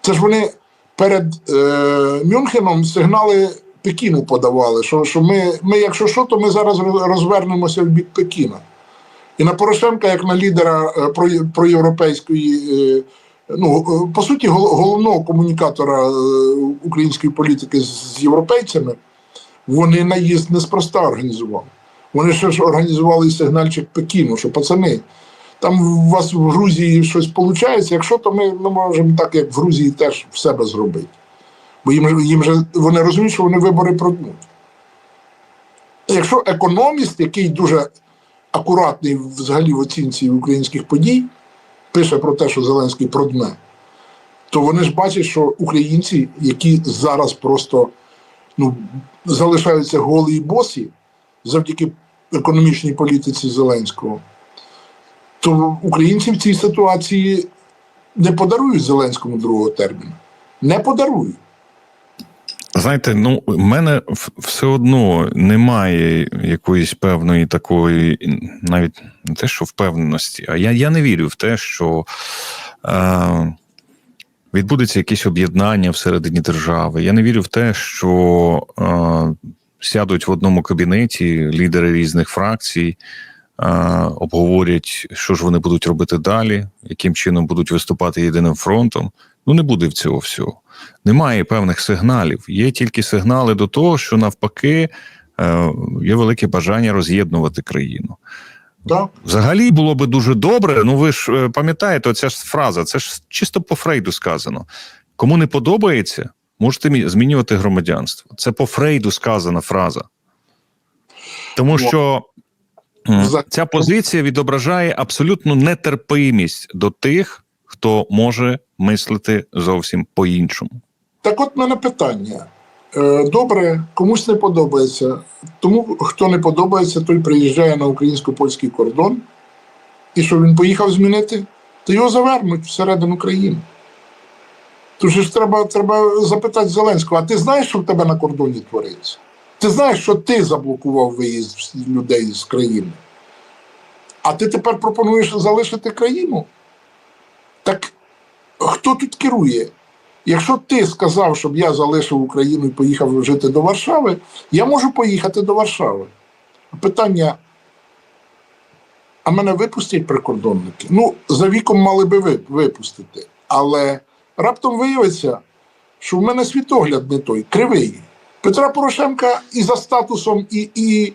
Це ж вони перед е, Мюнхеном сигнали Пекіну подавали, що, що ми, ми, якщо що, то ми зараз розвернемося в бік Пекіна. І на Порошенка, як на лідера е, про, проєвропейської, е, ну, е, по суті, гол- головного комунікатора е, української політики з, з європейцями, вони наїзд неспроста організували. Вони ще ж організували сигнальчик Пекіну, що пацани, там у вас в Грузії щось виходить, якщо то ми, ми можемо так, як в Грузії, теж в себе зробити. Бо їм, їм же вони розуміють, що вони вибори продмуть. Якщо економіст, який дуже акуратний взагалі в оцінці українських подій, пише про те, що Зеленський продме, то вони ж бачать, що українці, які зараз просто ну, залишаються голі і босі завдяки економічній політиці Зеленського, то українці в цій ситуації не подарують Зеленському другого терміну. Не подарують. Знаєте, ну в мене все одно немає якоїсь певної такої, навіть не те, що впевненості, а я, я не вірю в те, що е, відбудеться якесь об'єднання всередині держави. Я не вірю в те, що е, сядуть в одному кабінеті лідери різних фракцій, обговорять, що ж вони будуть робити далі, яким чином будуть виступати єдиним фронтом. Ну не буде в цього всього. Немає певних сигналів. Є тільки сигнали до того, що навпаки е, є велике бажання роз'єднувати країну. Так? Взагалі було би дуже добре. Ну ви ж е, пам'ятаєте, оця ж фраза, це ж чисто по Фрейду сказано. Кому не подобається, можете змінювати громадянство. Це по Фрейду сказана фраза. Тому що ця позиція відображає абсолютну нетерпимість до тих, хто може мислити зовсім по-іншому. Так от мене питання. Е, Добре, комусь не подобається. Тому хто не подобається, той приїжджає на українсько-польський кордон. І що він поїхав змінити, то його завернуть всередину країни. Тож ж треба, треба запитати Зеленського, а ти знаєш, що в тебе на кордоні твориться? Ти знаєш, що ти заблокував виїзд людей з країни? А ти тепер пропонуєш залишити країну? Так хто тут керує? Якщо ти сказав, щоб я залишив Україну і поїхав жити до Варшави, я можу поїхати до Варшави. Питання: а мене випустять прикордонники? Ну, за віком мали би випустити. Але раптом виявиться, що в мене світогляд не той, кривий. Петра Порошенка і за статусом, і, і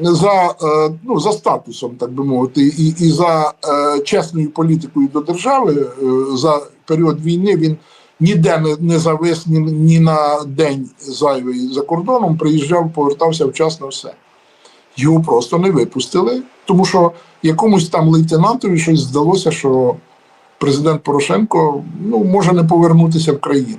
за, е, ну, за статусом, так би мовити, і, і за е, чесною політикою до держави е, за період війни він ніде не, не завис ні, ні на день зайвий за кордоном, приїжджав, повертався вчасно все. Його просто не випустили, тому що якомусь там лейтенантові щось здалося, що президент Порошенко ну, може не повернутися в країну.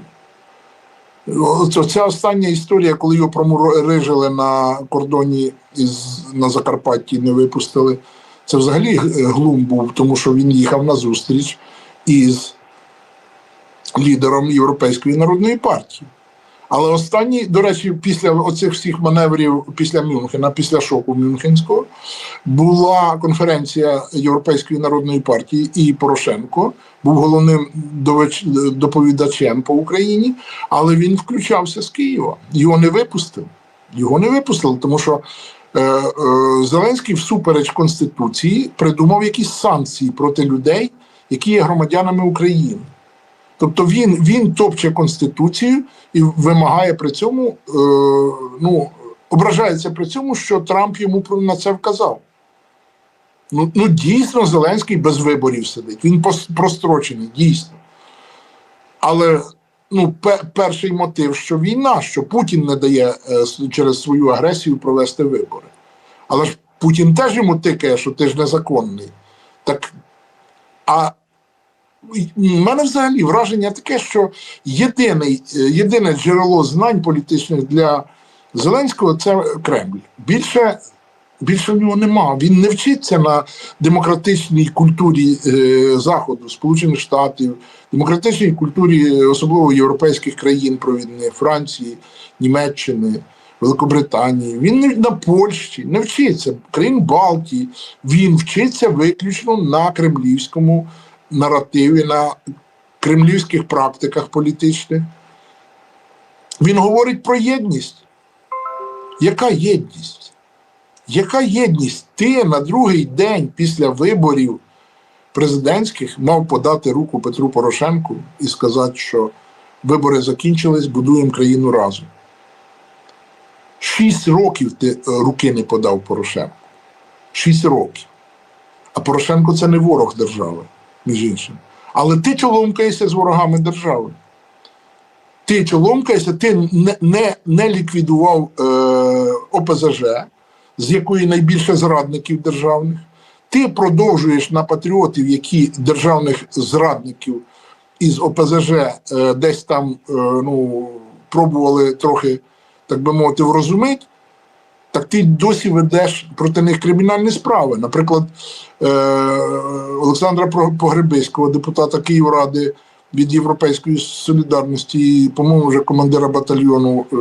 Ця остання історія, коли його промурижили на кордоні із, на Закарпатті, не випустили. Це взагалі глум був, тому що він їхав на зустріч із лідером Європейської народної партії. Але останній, до речі, після оцих всіх маневрів після Мюнхена, після шоку Мюнхенського, була конференція Європейської народної партії, і Порошенко був головним доповідачем по Україні, але він включався з Києва. Його не випустив. Його не випустили, тому що е, е, Зеленський, всупереч Конституції, придумав якісь санкції проти людей, які є громадянами України. Тобто він, він топче Конституцію і вимагає при цьому, е, ну, ображається при цьому, що Трамп йому на це вказав. Ну, ну дійсно, Зеленський без виборів сидить. Він прострочений, дійсно. Але ну, пе- перший мотив, що війна, що Путін не дає е, через свою агресію провести вибори. Але ж Путін теж йому тикає, що ти ж незаконний. Так, а у мене взагалі враження таке, що єдиний, е, єдине джерело знань політичних для Зеленського це Кремль. Більше, більше в нього нема. Він не вчиться на демократичній культурі е, Заходу, Сполучених Штатів, демократичній культурі, е, особливо європейських країн провідних Франції, Німеччини. Великобританії, він не на Польщі не вчиться країн Балтії. Він вчиться виключно на кремлівському наративі, на кремлівських практиках політичних. Він говорить про єдність. Яка єдність? Яка єдність? Ти на другий день після виборів президентських мав подати руку Петру Порошенку і сказати, що вибори закінчились, будуємо країну разом. Шість років ти е, руки не подав Порошенку. Шість років. А Порошенко це не ворог держави, між іншим. Але ти чоломкаєшся з ворогами держави. Ти чоломкаєшся, ти не, не, не ліквідував е, ОПЗЖ, з якої найбільше зрадників державних. Ти продовжуєш на патріотів, які державних зрадників із ОПЗЖ е, десь там е, ну, пробували трохи, так би мовити, врозумити, так ти досі ведеш проти них кримінальні справи. Наприклад, е, Олександра Погребиського, депутата Київради від Європейської солідарності, по-моєму, вже командира батальйону. Е,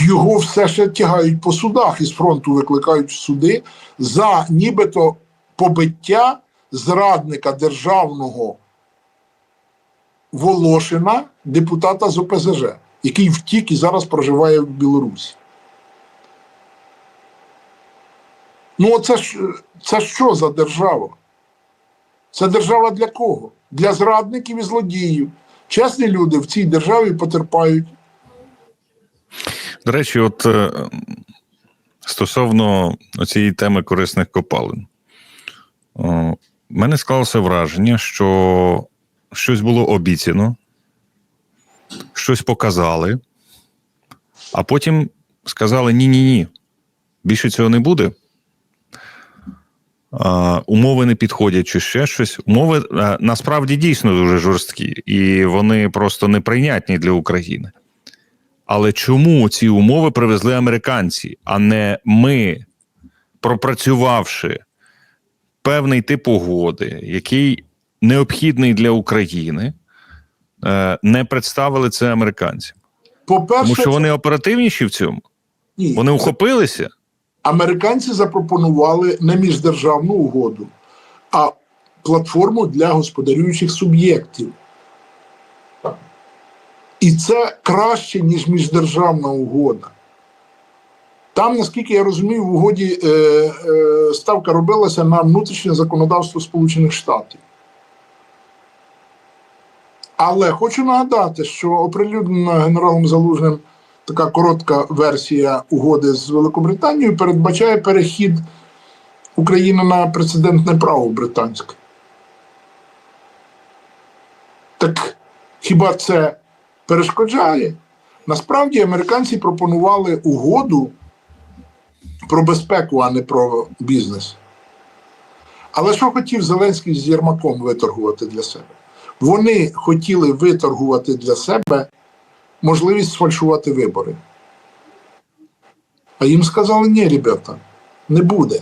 його все ще тягають по судах із фронту викликають в суди за нібито побиття зрадника державного Волошина, депутата з ОПЗЖ, який втік і зараз проживає в Білорусі. Ну, це ж це що за держава? Це держава для кого? Для зрадників і злодіїв. Чесні люди в цій державі потерпають. До речі, от е, стосовно цієї теми корисних копалин, в мене склалося враження, що щось було обіцяно, щось показали, а потім сказали: ні-ні ні, більше цього не буде. Умови не підходять чи ще щось. Умови насправді дійсно дуже жорсткі, і вони просто неприйнятні для України. Але чому ці умови привезли американці, а не ми, пропрацювавши певний тип угоди, який необхідний для України, е, не представили це американцям? По-перше, Тому що вони оперативніші в цьому, ні. вони ухопилися. Американці запропонували не міждержавну угоду, а платформу для господарюючих суб'єктів. І це краще, ніж міждержавна угода. Там, наскільки я розумію, в угоді е, е, ставка робилася на внутрішнє законодавство Сполучених Штатів. Але хочу нагадати, що оприлюднена генералом Залужним така коротка версія угоди з Великобританією передбачає перехід України на прецедентне право британське. Так хіба це перешкоджає? Насправді американці пропонували угоду про безпеку, а не про бізнес. Але що хотів Зеленський з Єрмаком виторгувати для себе? Вони хотіли виторгувати для себе можливість сфальшувати вибори. А їм сказали, ні, ребята, не буде.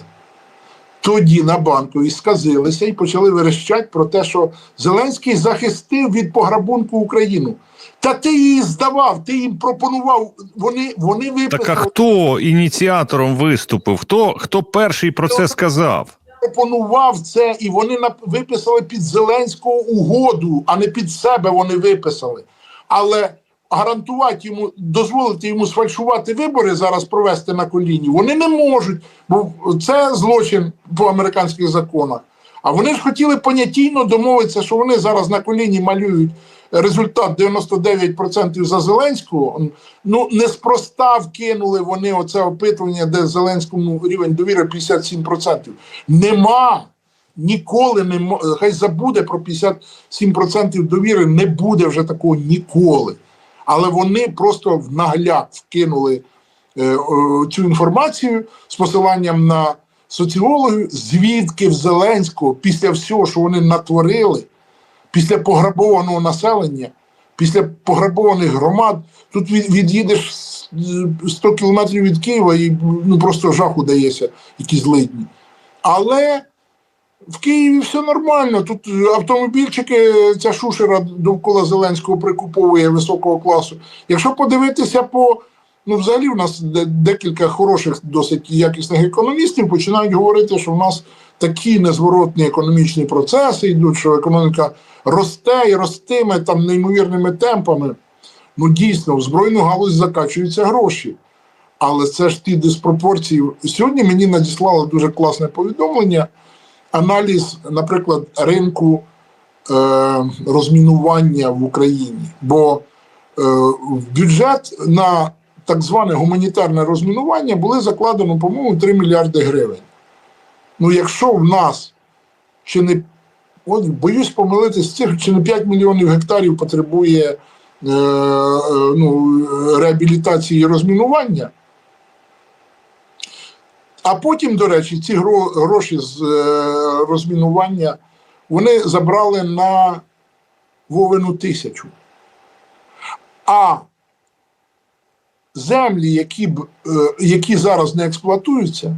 Тоді на банку і сказилися і почали верещати про те, що Зеленський захистив від пограбунку Україну. Та ти її здавав, ти їм пропонував. Вони, вони виписали, Так а хто ініціатором виступив? Хто, хто перший про це сказав? пропонував це, і вони виписали під Зеленського угоду, а не під себе вони виписали. Але гарантувати йому, дозволити йому сфальшувати вибори зараз провести на коліні, вони не можуть, бо це злочин по американських законах. А вони ж хотіли понятійно домовитися, що вони зараз на коліні малюють результат 99% за Зеленського. Ну неспроста вкинули вони оце опитування, де Зеленському рівень довіри 57%. Нема. Ніколи не хай забуде про 57% довіри, не буде вже такого ніколи. Але вони просто в нагляк вкинули е, цю інформацію з посиланням на соціологію, звідки в Зеленського після всього, що вони натворили, після пограбованого населення, після пограбованих громад, тут від, від'їдеш с- 100 кілометрів від Києва і ну, просто жаху дається, які злидні. Але в Києві все нормально. Тут автомобільчики, ця шушера довкола Зеленського прикуповує високого класу. Якщо подивитися по. Ну, взагалі, в нас декілька хороших, досить якісних економістів починають говорити, що в нас такі незворотні економічні процеси йдуть, що економіка росте і ростиме там неймовірними темпами. Ну дійсно, в збройну галузь закачуються гроші. Але це ж ті диспропорції. Сьогодні мені надіслали дуже класне повідомлення. Аналіз, наприклад, ринку е, розмінування в Україні. Бо е, в бюджет на так зване гуманітарне розмінування були закладено, по-моєму, 3 мільярди гривень. Ну, якщо в нас чи не от боюсь помилитись, цих чи не 5 мільйонів гектарів потребує е, е, ну, реабілітації і розмінування. А потім, до речі, ці гроші з е, розмінування вони забрали на Вовину тисячу. А землі, які, б, е, які зараз не експлуатуються,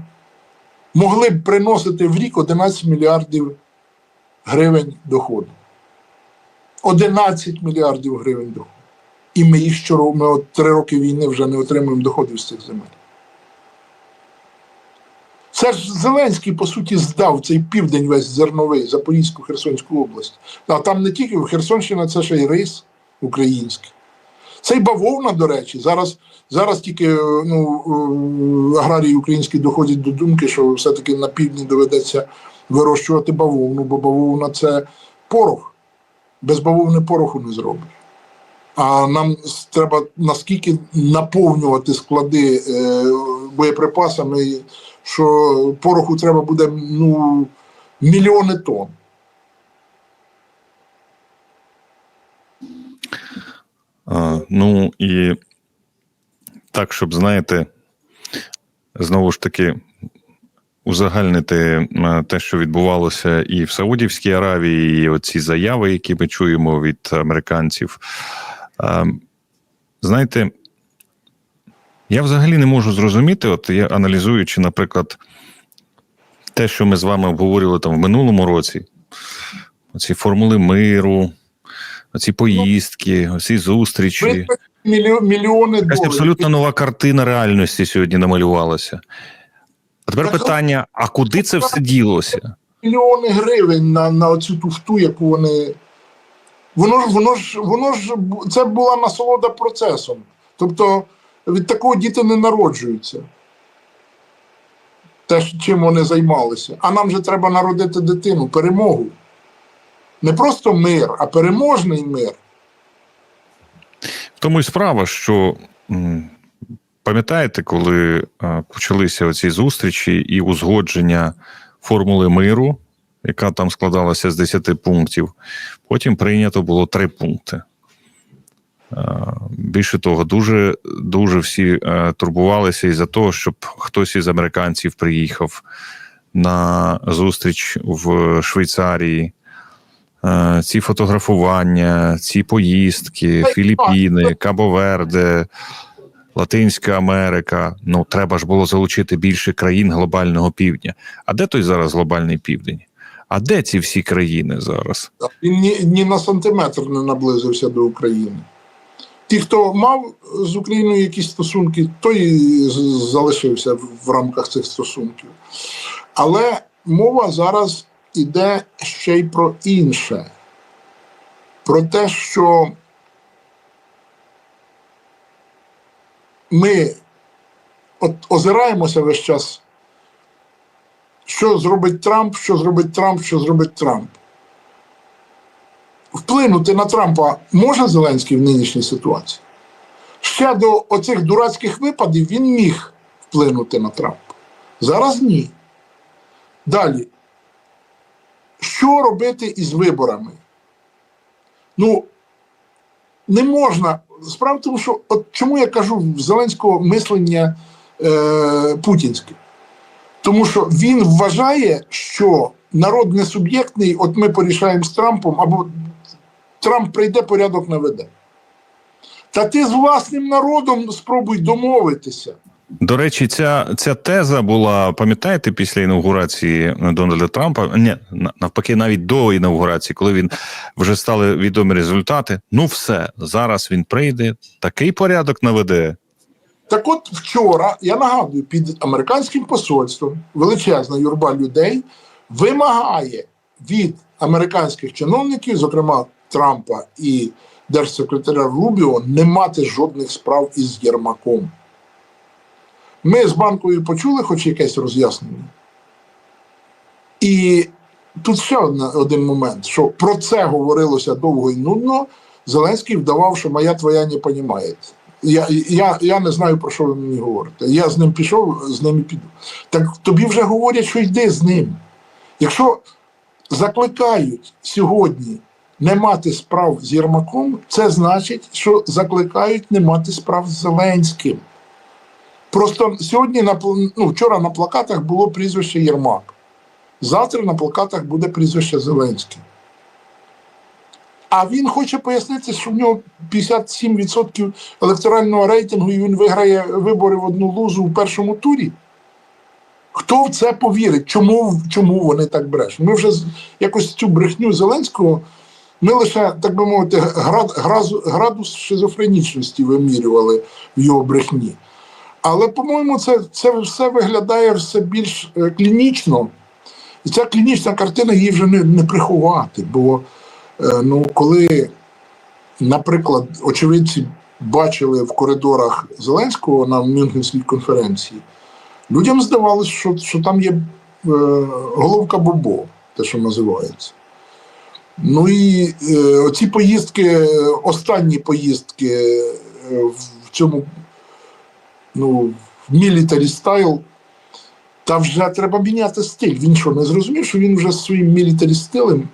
могли б приносити в рік 11 мільярдів гривень доходу. 11 мільярдів гривень доходу. І ми їх щороку, ми от три роки війни вже не отримуємо доходів з цих земель. Це ж Зеленський, по суті, здав цей південь весь зерновий, Запорізьку, Херсонську область. А там не тільки Херсонщина, це ще й рис український. Це й бавовна, до речі. Зараз, зараз тільки е, ну, е, аграрії українські доходять до думки, що все-таки на півдні доведеться вирощувати бавовну, бо бавовна це порох. Без бавовни пороху не зробиш. А нам треба наскільки наповнювати склади е, боєприпасами, що пороху треба буде ну, мільйони тонн. Ну і так, щоб знаєте, знову ж таки узагальнити те, що відбувалося і в Саудівській Аравії, і оці заяви, які ми чуємо від американців. Знаєте, я взагалі не можу зрозуміти, от я аналізуючи, наприклад, те, що ми з вами обговорювали там в минулому році, оці формули миру, оці поїздки, оці зустрічі. Мільйони Якась абсолютно нова картина реальності сьогодні намалювалася. А тепер питання: а куди це все ділося? мільйони гривень на, на оцю туфту, яку вони. Воно ж, воно ж, воно ж це була насолода процесом. Тобто від такого діти не народжуються. Те, чим вони займалися. А нам же треба народити дитину, перемогу. Не просто мир, а переможний мир. В тому і справа, що пам'ятаєте, коли почалися оці зустрічі і узгодження формули миру, яка там складалася з 10 пунктів, потім прийнято було 3 пункти. Е, Більше того, дуже дуже всі е, турбувалися із-за того, щоб хтось із американців приїхав на зустріч в Швейцарії. Е, Ці фотографування, ці поїздки, Філіппіни, Кабо-Верде, Латинська Америка. Ну, треба ж було залучити більше країн глобального півдня. А де той зараз глобальний південь? А де ці всі країни зараз? Він ні, ні на сантиметр не наблизився до України. Ті, хто мав з Україною якісь стосунки, той залишився в в рамках цих стосунків. Але мова зараз іде ще й про інше. Про те, що ми от озираємося весь час, що зробить Трамп, що зробить Трамп, що зробить Трамп. Вплинути на Трампа може Зеленський в нинішній ситуації? Ще до оцих дурацьких випадів він міг вплинути на Трампа. Зараз ні. Далі. Що робити із виборами? Ну, не можна. Справа в тому, що от чому я кажу Зеленського мислення е, путінське? Тому що він вважає, що народ не суб'єктний, от ми порішаємо з Трампом, або Трамп прийде, порядок наведе. Та ти з власним народом спробуй домовитися. До речі, ця, ця теза була, пам'ятаєте, після інаугурації Дональда Трампа? Ні, навпаки, навіть до інаугурації, коли він вже стали відомі результати. Ну, все, зараз він прийде, такий порядок наведе. Так от вчора, я нагадую, під американським посольством величезна юрба людей вимагає від американських чиновників, зокрема Трампа і держсекретаря Рубіо, не мати жодних справ із Єрмаком. Ми з банкою почули хоч якесь роз'яснення. І тут ще один момент, що про це говорилося довго і нудно. Зеленський вдавав, що моя твоя не понімає. Я, я, я не знаю, про що ви мені говорите. Я з ним пішов, з ним і піду. Так тобі вже говорять, що йди з ним. Якщо закликають сьогодні не мати справ з Єрмаком, це значить, що закликають не мати справ з Зеленським. Просто сьогодні на ну, вчора на плакатах було прізвище Єрмак. Завтра на плакатах буде прізвище Зеленський. А він хоче пояснити, що в нього 57% електорального рейтингу і він виграє вибори в одну лузу в першому турі. Хто в це повірить? Чому, чому вони так брешуть? Ми вже якось цю брехню Зеленського, ми лише, так би мовити, градус шизофренічності вимірювали в його брехні. Але, по-моєму, це, це все виглядає все більш е, клінічно. І ця клінічна картина її вже не, не приховати. Бо е, ну, коли, наприклад, очевидці бачили в коридорах Зеленського на Мюнхенській конференції, людям здавалося, що, що там є е, головка Бобо, те, що називається. Ну і е, оці поїздки, останні поїздки е, в цьому ну, в мілітарі стайл, та вже треба міняти стиль. Він що, не зрозумів, що він вже своїм мілітарі стилем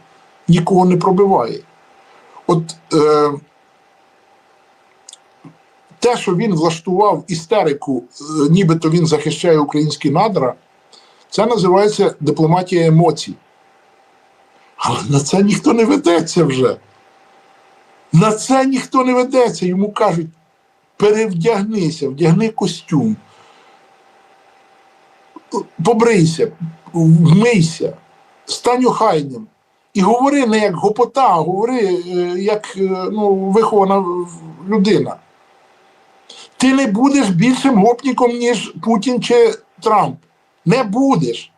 нікого не пробиває. От е, те, що він влаштував істерику, е, нібито він захищає українські надра, це називається дипломатія емоцій. Але на це ніхто не ведеться вже. На це ніхто не ведеться. Йому кажуть, перевдягнися, вдягни костюм, побрийся, вмийся, стань охайним. І говори не як гопота, а говори е, як е, ну, вихована людина. Ти не будеш більшим гопніком, ніж Путін чи Трамп. Не будеш.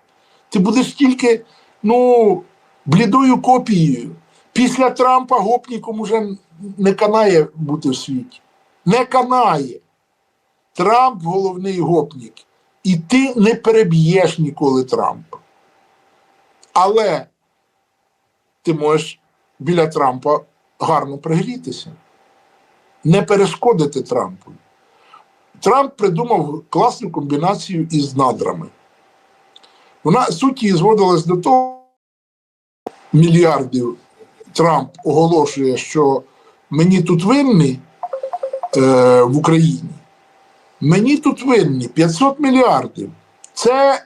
Ти будеш тільки ну, блідою копією. Після Трампа гопніком уже не канає бути в світі. Не канає. Трамп головний гопнік. І ти не переб'єш ніколи Трампа. Але ти можеш біля Трампа гарно пригрітися, не перешкодити Трампу. Трамп придумав класну комбінацію із надрами. Вона суть її зводилась до того, мільярдів Трамп оголошує, що мені тут винні е, в Україні. Мені тут винні 500 мільярдів. Це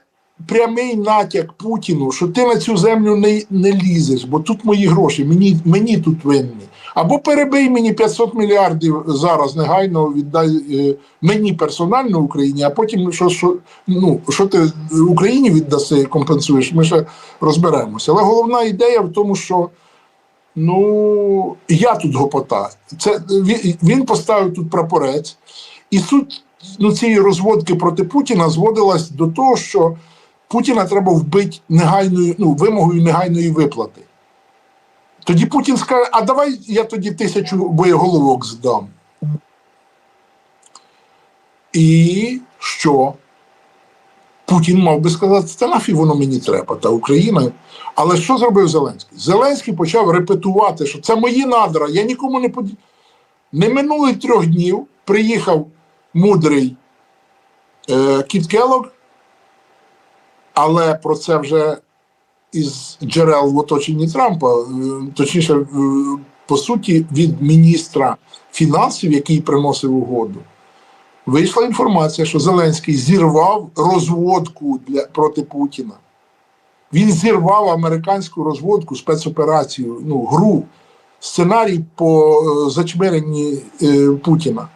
прямий натяк Путіну, що ти на цю землю не, не лізеш, бо тут мої гроші, мені, мені тут винні. Або перебий мені 500 мільярдів зараз негайно віддай е, мені персонально Україні, а потім що, що, ну, що ти Україні віддаси, компенсуєш, ми ще розберемося. Але головна ідея в тому, що ну, я тут гопота. Це, він, поставив тут прапорець, і суть ну, цієї розводки проти Путіна зводилась до того, що Путіна треба вбити негайною, ну, вимогою негайної виплати. Тоді Путін скаже, а давай я тоді тисячу боєголовок здам. І що? Путін мав би сказати, та нафі воно мені треба, та Україна. Але що зробив Зеленський? Зеленський почав репетувати, що це мої надра, я нікому не поділ. Не минуло й трьох днів приїхав мудрий е, Кіт Келлог, але про це вже із джерел в оточенні Трампа, е, точніше, е, по суті, від міністра фінансів, який приносив угоду, вийшла інформація, що Зеленський зірвав розводку для, проти Путіна. Він зірвав американську розводку, спецоперацію, ну, гру, сценарій по е, зачмиренні е, Путіна.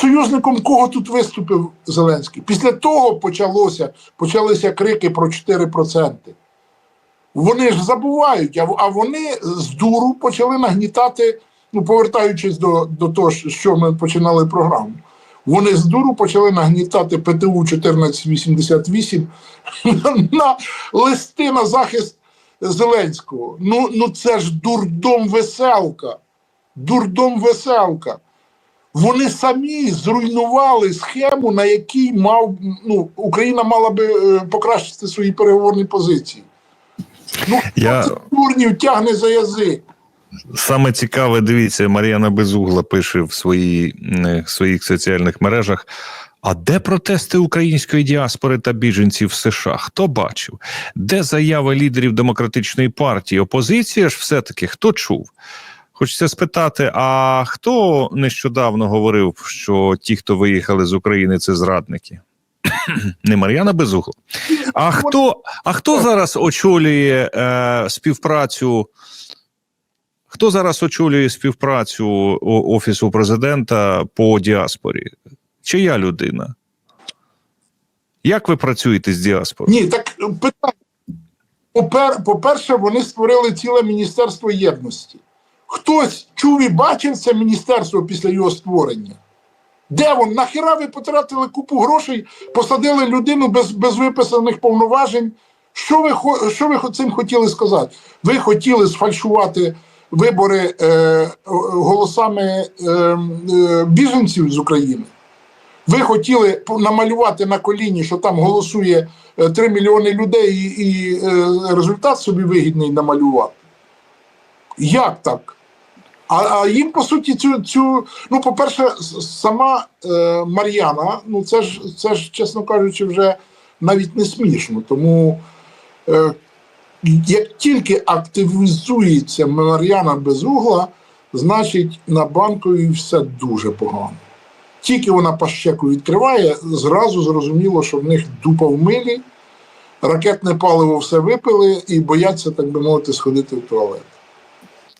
Союзником кого тут виступив Зеленський? Після того почалося, почалися крики про 4%. Вони ж забувають, а, вони з дуру почали нагнітати, ну, повертаючись до, до того, що ми починали програму. Вони з дуру почали нагнітати ПТУ 1488 на листи на захист Зеленського. Ну, ну це ж дурдом веселка. Дурдом веселка. Вони самі зруйнували схему, на якій мав ну, Україна мала би е, покращити свої переговорні позиції. Ну, Я- дурнів тягне за язик. Саме цікаве, дивіться, Мар'яна Безугла пише в, свої, в своїх соціальних мережах. А де протести української діаспори та біженців в США? Хто бачив? Де заяви лідерів демократичної партії? Опозиція ж все-таки хто чув? Хочеться спитати: а хто нещодавно говорив, що ті, хто виїхали з України, це зрадники? Не Мар'яна Безугла. А хто, а хто зараз очолює е, співпрацю? Хто зараз очолює співпрацю Офісу президента по діаспорі? Чия людина? Як ви працюєте з діаспорою? Ні, так питання. По-перше, вони створили ціле Міністерство єдності. Хтось чув і бачив це міністерство після його створення. Де вон? Нахіра ви потратили купу грошей, посадили людину без, без виписаних повноважень. Що ви, що ви цим хотіли сказати? Ви хотіли сфальшувати вибори е, голосами е, е, біженців з України? Ви хотіли намалювати на коліні, що там голосує е, 3 мільйони людей, і, і е, результат собі вигідний намалювати. Як так? А, а їм, по суті, цю, цю ну, по-перше, сама е, Мар'яна, ну це ж, це ж, чесно кажучи, вже навіть не смішно. Тому е, як тільки активізується Мар'яна без угла, значить на банковій все дуже погано. Тільки вона пащеку відкриває, зразу зрозуміло, що в них дупа в милі, ракетне паливо все випили і бояться, так би мовити, сходити в туалет.